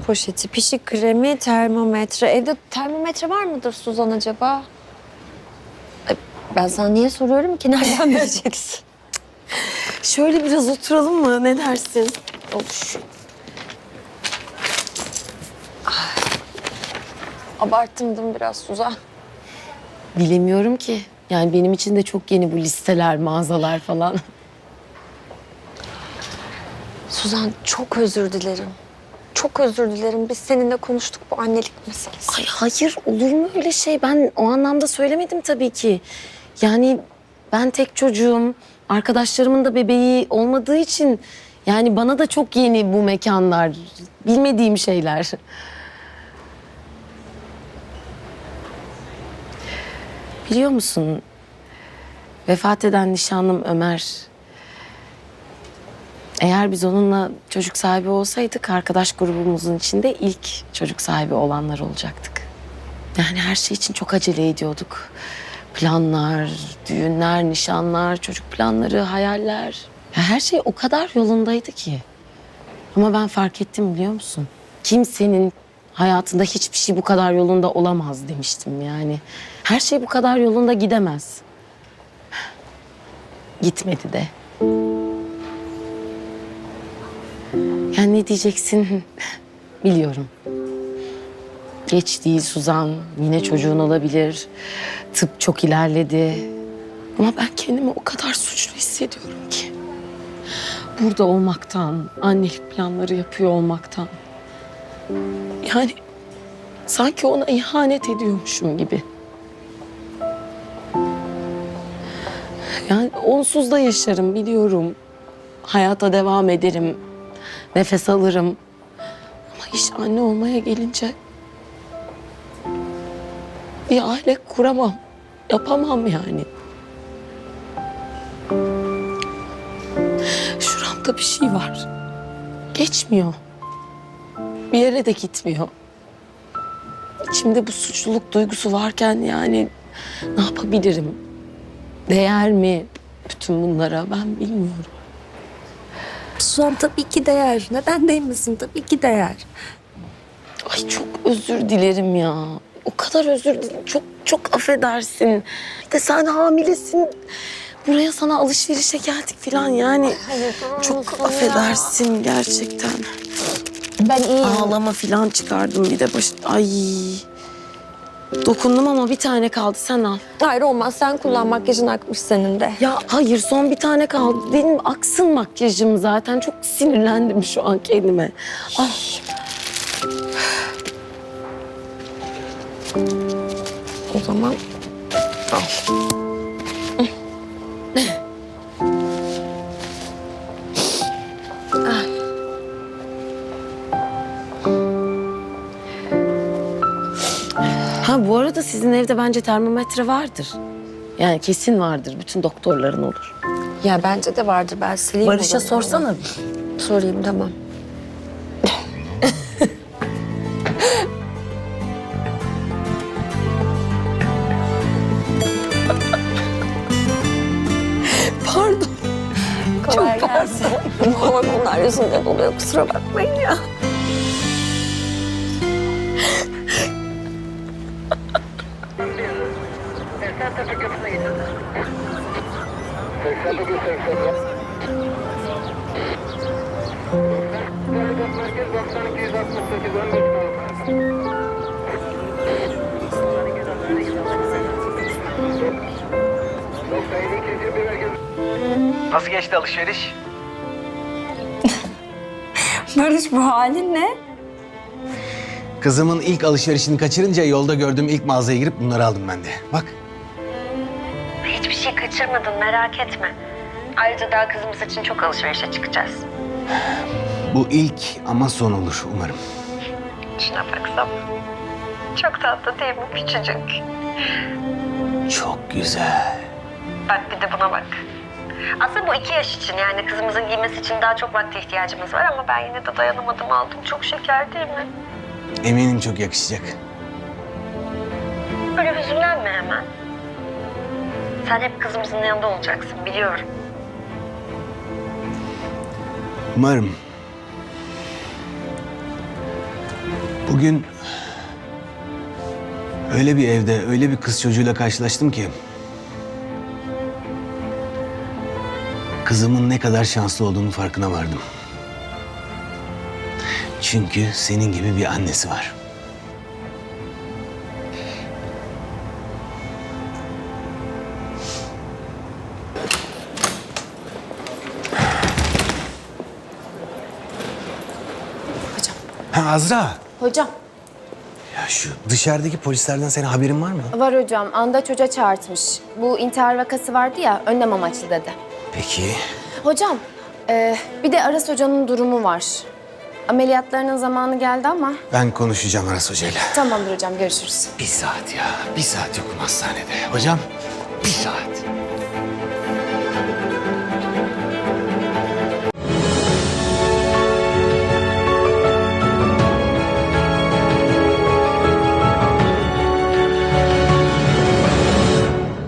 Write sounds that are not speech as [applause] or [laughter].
poşeti, pişik kremi, termometre. Evde termometre var mıdır Suzan acaba? Ay, Ben sana niye soruyorum ki? Nereden [laughs] bileceksin? Şöyle biraz oturalım mı? Ne dersin? Olur. Ah. Abarttım değil mi biraz Suzan? Bilemiyorum ki. Yani benim için de çok yeni bu listeler, mağazalar falan. Suzan çok özür dilerim. Çok özür dilerim. Biz seninle konuştuk bu annelik meselesi. Ay hayır olur mu öyle şey? Ben o anlamda söylemedim tabii ki. Yani ben tek çocuğum. Arkadaşlarımın da bebeği olmadığı için yani bana da çok yeni bu mekanlar. Bilmediğim şeyler. Biliyor musun? Vefat eden nişanlım Ömer. Eğer biz onunla çocuk sahibi olsaydık arkadaş grubumuzun içinde ilk çocuk sahibi olanlar olacaktık. Yani her şey için çok acele ediyorduk. Planlar, düğünler, nişanlar, çocuk planları, hayaller. Ya her şey o kadar yolundaydı ki. Ama ben fark ettim biliyor musun? Kimsenin hayatında hiçbir şey bu kadar yolunda olamaz demiştim yani. Her şey bu kadar yolunda gidemez. Gitmedi de. Diyeceksin biliyorum. Geç değil Suzan. Yine çocuğun olabilir. Tıp çok ilerledi. Ama ben kendimi o kadar suçlu hissediyorum ki. Burada olmaktan, annelik planları yapıyor olmaktan. Yani sanki ona ihanet ediyormuşum gibi. Yani onsuz da yaşarım biliyorum. Hayata devam ederim. Nefes alırım. Ama iş anne olmaya gelince bir aile kuramam. Yapamam yani. Şuramda bir şey var. Geçmiyor. Bir yere de gitmiyor. İçimde bu suçluluk duygusu varken yani ne yapabilirim? Değer mi bütün bunlara ben bilmiyorum. Suzan tabii ki değer. Neden değmesin? Tabii ki değer. Ay çok özür dilerim ya. O kadar özür dilerim. Çok çok affedersin. Bir de sen hamilesin. Buraya sana alışverişe geldik falan yani. Çok affedersin gerçekten. Ben iyiyim. Ağlama falan çıkardım bir de baş... Ay. Dokundum ama bir tane kaldı sen al. Hayır olmaz. Sen kullan makyajın akmış senin de. Ya hayır son bir tane kaldı. Benim aksın makyajım zaten. Çok sinirlendim şu an kendime. Ay. O zaman al. Ha bu arada sizin evde bence termometre vardır. Yani kesin vardır. Bütün doktorların olur. Ya bence de vardır. Ben sileyim. Barış'a zaman. sorsana. Sorayım tamam. [laughs] Pardon. Kolay gelsin. Hormonlar yüzünden oluyor. Kusura bakmayın ya. Nasıl geçti alışveriş? [laughs] Barış bu halin ne? Kızımın ilk alışverişini kaçırınca yolda gördüğüm ilk mağazaya girip bunları aldım ben de. Bak. Kaçırmadın merak etme. Ayrıca daha kızımız için çok alışverişe çıkacağız. Bu ilk ama son olur umarım. Şuna baksam. Çok tatlı değil mi küçücük? Çok güzel. Bak bir de buna bak. Aslında bu iki yaş için yani kızımızın giymesi için daha çok vakte ihtiyacımız var ama ben yine de dayanamadım aldım. Çok şeker değil mi? Eminim çok yakışacak. Böyle hüzünlenme hemen. Sen hep kızımızın yanında olacaksın biliyorum. Umarım. Bugün öyle bir evde, öyle bir kız çocuğuyla karşılaştım ki... Kızımın ne kadar şanslı olduğunu farkına vardım. Çünkü senin gibi bir annesi var. Ha Azra. Hocam Ya şu dışarıdaki polislerden senin haberin var mı? var hocam anda çocuğa çağırtmış. Bu intihar vakası vardı ya önlem amaçlı dedi. Peki. Hocam e, bir de Aras hocanın durumu var. Ameliyatlarının zamanı geldi ama Ben konuşacağım Aras Hoca'yla. tamamdır hocam görüşürüz. Bir saat ya. Bir saat yokum hastanede. Hocam bir saat.